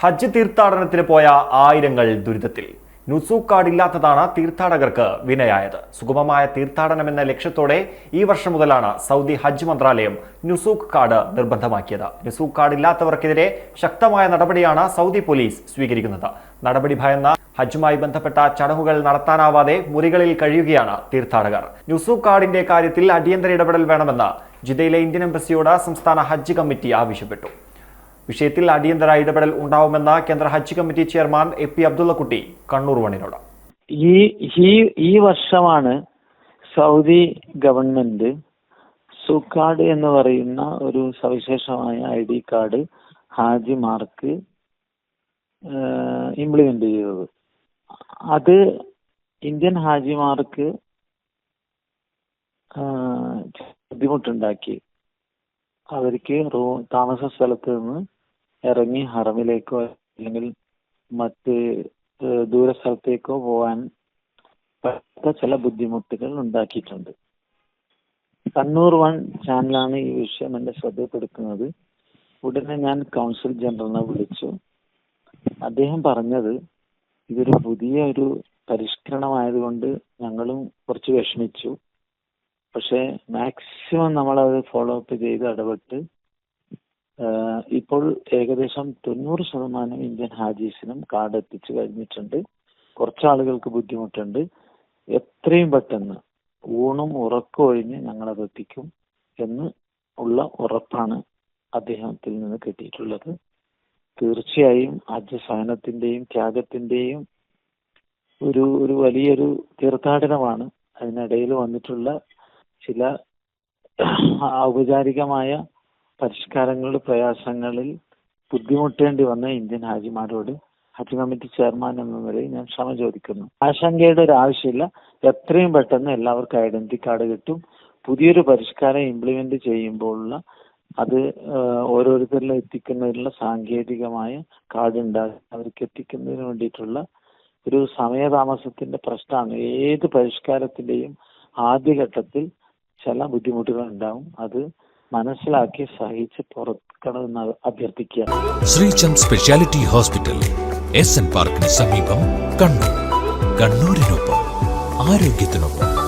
ഹജ്ജ് തീർത്ഥാടനത്തിന് പോയ ആയിരങ്ങൾ ദുരിതത്തിൽ. നുസൂക്ക് കാർഡ് ഇല്ലാത്തതാണ് തീർത്ഥാടകർക്ക് വിനയായത്. സുഗമമായ തീർത്ഥാടനം എന്ന ലക്ഷ്യത്തോടെ ഈ വർഷം മുതലാണ് സൗദി ഹജ്ജ് മന്ത്രാലയം നുസൂക്ക് കാർഡ് നിർബന്ധമാക്കിയത്. നുസൂക്ക് കാർഡ് ഇല്ലാത്തവർക്കെതിരെ ശക്തമായ നടപടിയാണ് സൗദി പോലീസ് സ്വീകരിക്കുന്നത്. നടപടി ഭയന്ന ഹജ്ജുമായി ബന്ധപ്പെട്ട ചടങ്ങുകൾ നടത്താനാവാതെ മുറികളിൽ കഴിയുകയാണ് തീർത്ഥാടകർ. നുസൂക്ക് കാർഡിന്റെ കാര്യത്തിൽ അടിയന്തര ഇടപെടൽ വേണമെന്ന് ജിദ്ദയിലെ ഇന്ത്യൻ എംബസിയോട് സംസ്ഥാന ഹജ്ജ് കമ്മിറ്റി ആവശ്യപ്പെട്ടു. വിഷയത്തിൽ അടിയന്തര ഇടപെടൽ ഉണ്ടാവുമെന്ന് കേന്ദ്ര Hajj committee chairman A P Abdullakutty Kannur വണിനോട്. ഈ ഈ ഈ വർഷമാണ് സൗദി ഗവൺമെന്റ് സുക്കാർഡ് എന്ന് പറയുന്ന ഒരു സവിശേഷമായ ഐ ഡി കാർഡ് ഹാജിമാർക്ക് ഇംപ്ലിമെന്റ് ചെയ്തത്. അത് ഇന്ത്യൻ ഹാജിമാർക്ക് ബുദ്ധിമുട്ടുണ്ടാക്കി. അവർക്ക് റൂ താമസ സ്ഥലത്ത് നിന്ന് ഇറങ്ങി ഹറമിലേക്കോ അല്ലെങ്കിൽ മറ്റ് ദൂര സ്ഥലത്തേക്കോ പോകാൻ പറ്റാത്ത ചില ബുദ്ധിമുട്ടുകൾ ഉണ്ടാക്കിയിട്ടുണ്ട്. കണ്ണൂർ വൺ ചാനലാണ് ഈ വിഷയം എന്റെ ശ്രദ്ധപ്പെടുത്തുന്നത് ഉടനെ ഞാൻ കൗൺസിൽ ജനറലിനെ വിളിച്ചു. അദ്ദേഹം പറഞ്ഞത് ഇതൊരു പുതിയ ഒരു പരിഷ്കരണമായതുകൊണ്ട് ഞങ്ങളും കുറച്ച് വിഷമിച്ചു. പക്ഷേ മാക്സിമം നമ്മളത് ഫോളോ അപ്പ് ചെയ്ത് ഇടപെട്ട് ഇപ്പോൾ ഏകദേശം തൊണ്ണൂറ് ശതമാനം ഇന്ത്യൻ ഹാജീസിനും കാർഡ് എത്തിച്ചു കഴിഞ്ഞിട്ടുണ്ട്. കുറച്ച് ആളുകൾക്ക് ബുദ്ധിമുട്ടുണ്ട്. എത്രയും പെട്ടെന്ന് ഊണും ഉറക്കം ഒഴിഞ്ഞ് ഞങ്ങളത് എത്തിക്കും എന്ന് ഉള്ള ഉറപ്പാണ് അദ്ദേഹത്തിൽ നിന്ന് കിട്ടിയിട്ടുള്ളത്. തീർച്ചയായും ഹജ്ജ് സഹനത്തിന്റെയും ത്യാഗത്തിന്റെയും ഒരു ഒരു വലിയൊരു തീർത്ഥാടനമാണ് അതിനിടയിൽ വന്നിട്ടുള്ള ചില ഔപചാരികമായ പരിഷ്കാരങ്ങളുടെ പ്രയാസങ്ങളിൽ ബുദ്ധിമുട്ടേണ്ടി വന്ന ഇന്ത്യൻ ഹാജിമാരോട് ഹജ്ജ് കമ്മിറ്റി ചെയർമാൻ എന്ന നിലയിൽ ഞാൻ ക്ഷമ ചോദിക്കുന്നു. ആശങ്കയുടെ ഒരു ആവശ്യമില്ല. എത്രയും പെട്ടെന്ന് എല്ലാവർക്കും ഐഡന്റിറ്റി കാർഡ് കിട്ടും. പുതിയൊരു പരിഷ്കാരം ഇംപ്ലിമെന്റ് ചെയ്യുമ്പോഴുള്ള അത് ഓരോരുത്തരിലും എത്തിക്കുന്നതിനുള്ള സാങ്കേതികമായ കാർഡ് ഉണ്ടാകും അവർക്ക് എത്തിക്കുന്നതിന് വേണ്ടിയിട്ടുള്ള ഒരു സമയതാമസത്തിന്റെ പ്രശ്നമാണ്. ഏത് പരിഷ്കാരത്തിന്റെയും ആദ്യഘട്ടത്തിൽ ചില ബുദ്ധിമുട്ടുകൾ ഉണ്ടാവും. അത് മനസ്സിലാക്കി സഹിച്ച് പുറത്തുക്കണമെന്ന് അഭ്യർത്ഥിക്കുക Sreechand speciality hospital S N പാർക്കിന് സമീപം കണ്ണൂർ. കണ്ണൂരിനൊപ്പം ആരോഗ്യത്തിനൊപ്പം.